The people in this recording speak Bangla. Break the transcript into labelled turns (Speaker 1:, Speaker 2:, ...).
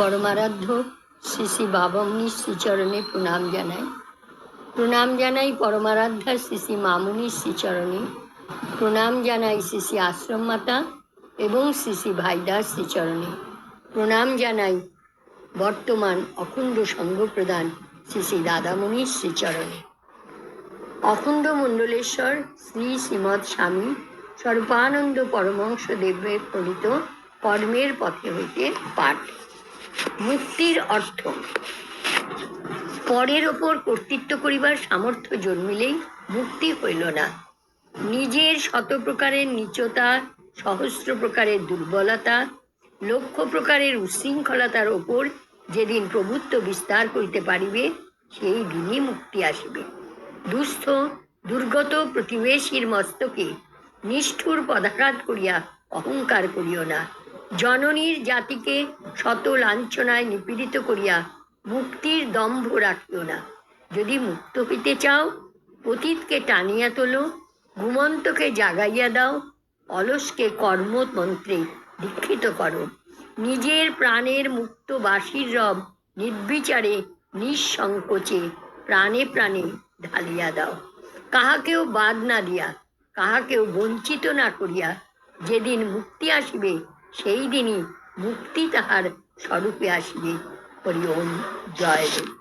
Speaker 1: পরমারাধ্য শ্রী শ্রী বাবমনি শ্রীচরণে প্রণাম জানাই। প্রণাম জানাই পরমারাধ্যা শ্রী শ্রী মামুনি শ্রীচরণে প্রণাম জানাই শ্রী শ্রী আশ্রম মাতা এবং শ্রী শ্রী ভাইদাস শ্রীচরণে প্রণাম জানাই বর্তমান অখণ্ড সঙ্গ প্রদান শ্রী শ্রী দাদামণি শ্রীচরণে অখণ্ড মণ্ডলেশ্বর শ্রী শ্রীমৎ স্বামী সর্বানন্দ পরমংশ দেবের প্রণীত কর্মের পথে হইতে পাঠ মুক্তির অর্থ। পরের ওপর কর্তৃত্ব করিবার সামর্থ্য জন্মিলেই মুক্তি হইল না। নিজের শত প্রকারের নিচতা, সহস্র প্রকারের দুর্বলতা, লক্ষ প্রকারের উচ্ছৃঙ্খলতার ওপর যেদিন প্রভুত্ব বিস্তার করিতে পারিবে, সেই দিনই মুক্তি আসিবে। দুস্থ, দুর্গত প্রতিবেশীর মস্তকে নিষ্ঠুর পদাঘাত করিয়া অহংকার করিও না। জননীর জাতিকে শত লাঞ্ছনায় নিপীড়িত করিয়া মুক্তির দম্ভ রাখিও না। যদি মুক্ত হইতে চাও অতীতকে টানিয়া তোলো, ঘুমন্তকে জাগাইয়া দাও, অলসকে কর্মমন্ত্রে দীক্ষিত করো। নিজের প্রাণের মুক্ত বাসীর রব নির্বিচারে নিঃসংকোচে প্রাণে প্রাণে ঢালিয়া দাও। কাহাকেও বাদ না দিয়া, কাহাকেও বঞ্চিত না করিয়া যেদিন মুক্তি আসিবে সেই দিনই মুক্তি তাহার স্বরূপে আসিবে। হরি ওম জয় দেব